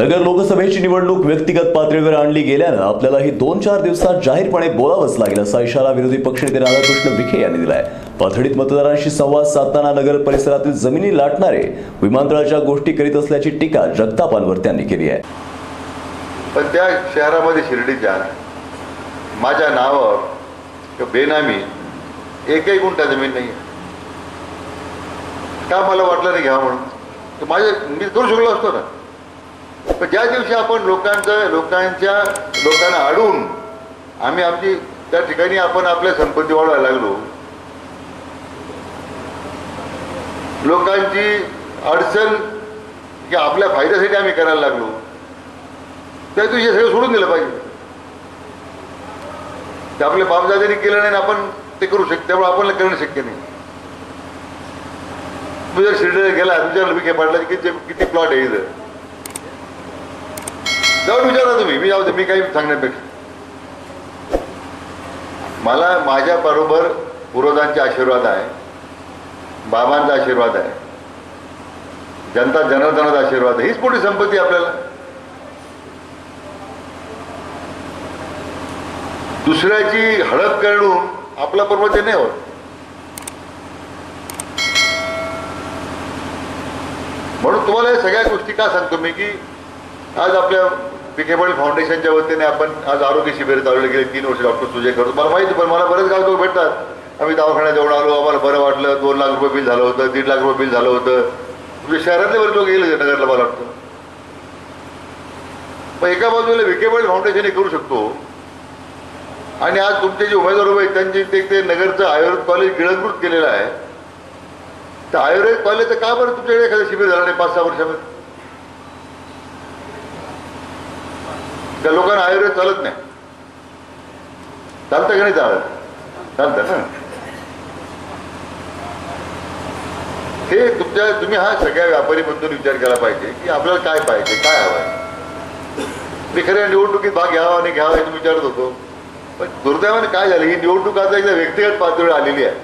नगर लोकसभेची निवडणूक व्यक्तिगत पातळीवर आणली गेल्यानं आपल्याला ही दोन चार दिवसात जाहीरपणे बोलावंच लागेल. असा इशारा विरोधी पक्षनेते राधाकृष्ण विखे यांनी दिलाय. पाथडीत मतदारांशी संवाद साधताना नगर परिसरातील जमिनी लाटणारे विमानतळाच्या गोष्टी करीत असल्याची टीका जगतापांवर त्यांनी केली आहे. पण त्या शहरामध्ये शिर्डीच्या माझ्या नावावर बेनामी एकही गुंठा जमीन नाही का मला वाटलं नाही घ्या म्हणून? माझे मी करू शकलो असतो ना. पण ज्या दिवशी आपण लोकांचं लोकांच्या लोकांना अडून आम्ही आमची त्या ठिकाणी आपण आपल्या संपत्ती वाढवायला लागलो. लोकांची अडचण की आपल्या फायद्यासाठी आम्ही करायला लागलो. त्या दिवशी सगळं सोडून दिलं पाहिजे. ते आपल्या बापदादांनी केलं नाही आणि आपण ते करू शकतो त्यामुळे आपल्याला करणं शक्य नाही. तू जर शिर्डीला गेला तुझ्या विखे पाडला की किती प्लॉट आहे इथं? जाऊन विचारा तुम्ही. मी जाऊ दे मी काही सांगण्यापेक्षा मला माझ्या बरोबर पूर्वजांचे आशीर्वाद आहे. बाबांचा आशीर्वाद आहे. जनता जनार्दनाचा आशीर्वाद आहे. हीच मोठी संपत्ती आपल्याला. दुसऱ्याची हळद करून आपला पर्वत नाही होत. म्हणून तुम्हाला या सगळ्या गोष्टी का सांगतो मी की आज आपल्या पिकेबल फाउंडेशनच्या वतीने आपण आज आरोग्य शिबिर चालवले गेले तीन वर्ष डॉक्टर सुजय करतो मला माहिती पण मला बरेच गाव भेटतात. आम्ही दवाखान्यात जेवण आलो आम्हाला बरं वाटलं. दोन लाख रुपये बिल झालं होतं दीड लाख रुपये बिल झालं होतं. तुमच्या शहरातले बरेच लोक गेले नगरला मला वाटतं. मग एका बाजूला विकेबल फाउंडेशन हे करू शकतो. आणि आज तुमचे जे उमेदवार उभे आहेत त्यांची ते ते नगरचं आयुर्वेद कॉलेज गिळंकृत केलेलं आहे. तर आयुर्वेद कॉलेज तर का बरं तुमच्याकडे एखादं शिबिर झालं नाही? पाच सहा वर्षामध्ये? त्या लोकांना आयुर्वेद चालत नाही. चालतं का नाही चालत? चालतं ना. हे तुमच्या तुम्ही हा सगळ्या व्यापारी बंधून विचार केला पाहिजे की आपल्याला काय पाहिजे काय हवं आहे मी खऱ्या निवडणुकीत भाग घ्यावा आणि घ्यावा हे तुम्ही विचारत होतो. पण दुर्दैवाने काय झालं ही निवडणूक आता एकदा व्यक्तिगत पातळीवर आलेली आहे.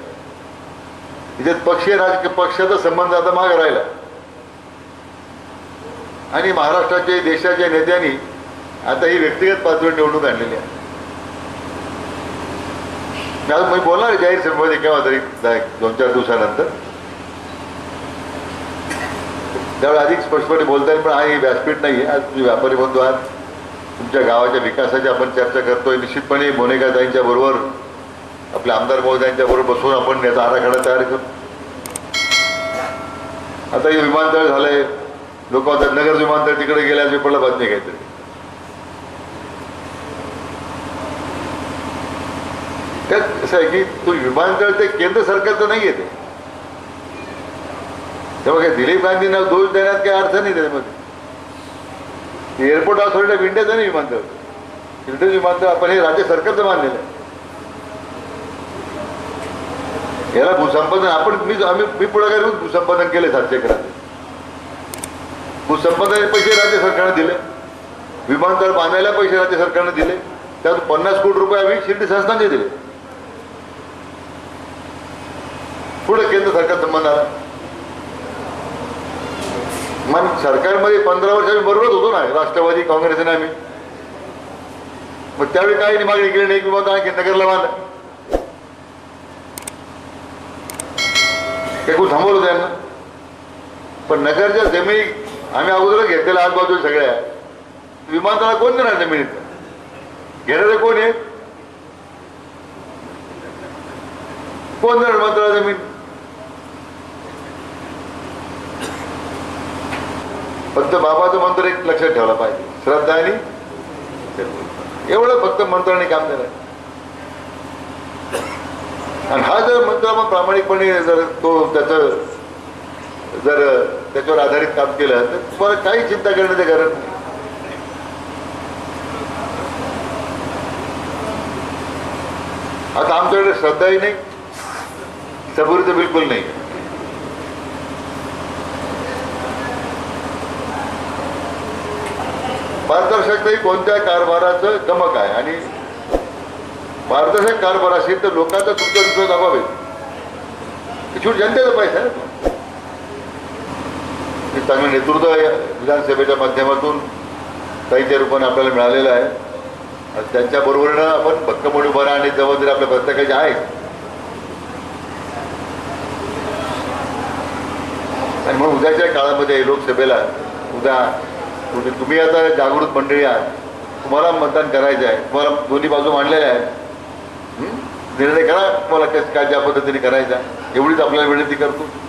तिच्यात पक्षीय राजकीय पक्षाचा संबंध आता माग राहिला. आणि महाराष्ट्राच्या देशाच्या नेत्यांनी आता ही व्यक्तिगत पातळीवर निवडणूक आणलेली आहे. मी आज मी बोलणार जाहीर सभेमध्ये केव्हा तरी दोन चार दिवसानंतर. त्यावेळी अधिक स्पष्टपणे बोलता येईल पण हा हे व्यासपीठ नाही आहे. आज तुम्ही व्यापारी बंधू आहात. तुमच्या गावाच्या विकासाची आपण चर्चा करतोय. निश्चितपणे मोनेकाताईंच्या बरोबर आपल्या आमदार महोदयांच्या बरोबर बसून आपण याचा आराखडा तयार करू. आता हे विमानतळ झालंय. लोक आता नगर विमानतळ तिकडे गेल्यास मी पडलं बातमी काहीतरी राज्यात कसं आहे की तो विमानतळ ते केंद्र सरकारचं नाही आहे ते. तेव्हा काय दिलीप गांधींना दोष देण्यात काही अर्थ नाही त्याच्यामध्ये एअरपोर्ट ऑथॉरिटी ऑफ इंडियाचं नाही विमानतळ चिल्ड्रन विमानतळ आपण हे राज्य सरकारचं बांधलेलं आहे. याला भूसंपादन आपण मी आम्ही मी पुढाकार घेऊन भूसंपादन केले सातशे एकरात भूसंपादन पैसे राज्य सरकारने दिले. विमानतळ बांधायला पैसे राज्य सरकारने दिले. त्यात पन्नास कोटी रुपये आम्ही शिर्डी संस्थांचे दिले. पुढे केंद्र सरकार संबंध आला मग सरकारमध्ये पंधरा वर्ष आम्ही बरोबरच होतो ना राष्ट्रवादी काँग्रेसने आम्ही. मग त्यावेळी काही मागणी केली नाही किंवा काय नगरला बांधा? हे कोण थांबवलं त्यांना पण नगरच्या जमिनी आम्ही अगोदरच घेतलेल्या आजूबाजू सगळ्या. विमानतळा कोण देणार जमिनीत? घेणारे कोण आहे कोण देणार विमानतळा जमीन? फक्त बाबाचं मंत्र एक लक्षात ठेवला पाहिजे. श्रद्धा आणि एवढं फक्त मंत्राने काम केलं आणि हा जर मंत्र आपण प्रामाणिकपणे जर तो त्याचं जर त्याच्यावर आधारित काम केलं तर तुम्हाला काही चिंता करण्याचं गरज नाही. आता आमच्याकडे श्रद्धाही नाही सबुरी तर बिलकुल नाही. पारदर्शकता ही कोणत्या कारभाराचं गमक आहे? आणि पारदर्शक कारभार असेल तर लोकांचा तुमच्या विश्वास अभाव आहे. जनतेचा पैसा आहे हे चांगलं नेतृत्व आहे विधानसभेच्या माध्यमातून. काहीच्या रूपाने आपल्याला मिळालेलं आहे. आणि त्यांच्या आपण भक्कमोडी उभारा आणि जबाबदारी आपल्या प्रत्येकाची आहे. आणि म्हणून उद्याच्या काळामध्ये लोकसभेला उद्या तुम्ही तुम्ही आता जागृत मंडळी आहात. तुम्हाला मतदान करायचं आहे. तुम्हाला दोन्ही बाजू मांडलेल्या आहेत. निर्णय करा. तुम्हाला कसं काय ज्या पद्धतीने करायचा एवढीच आपल्याला विनंती करतो.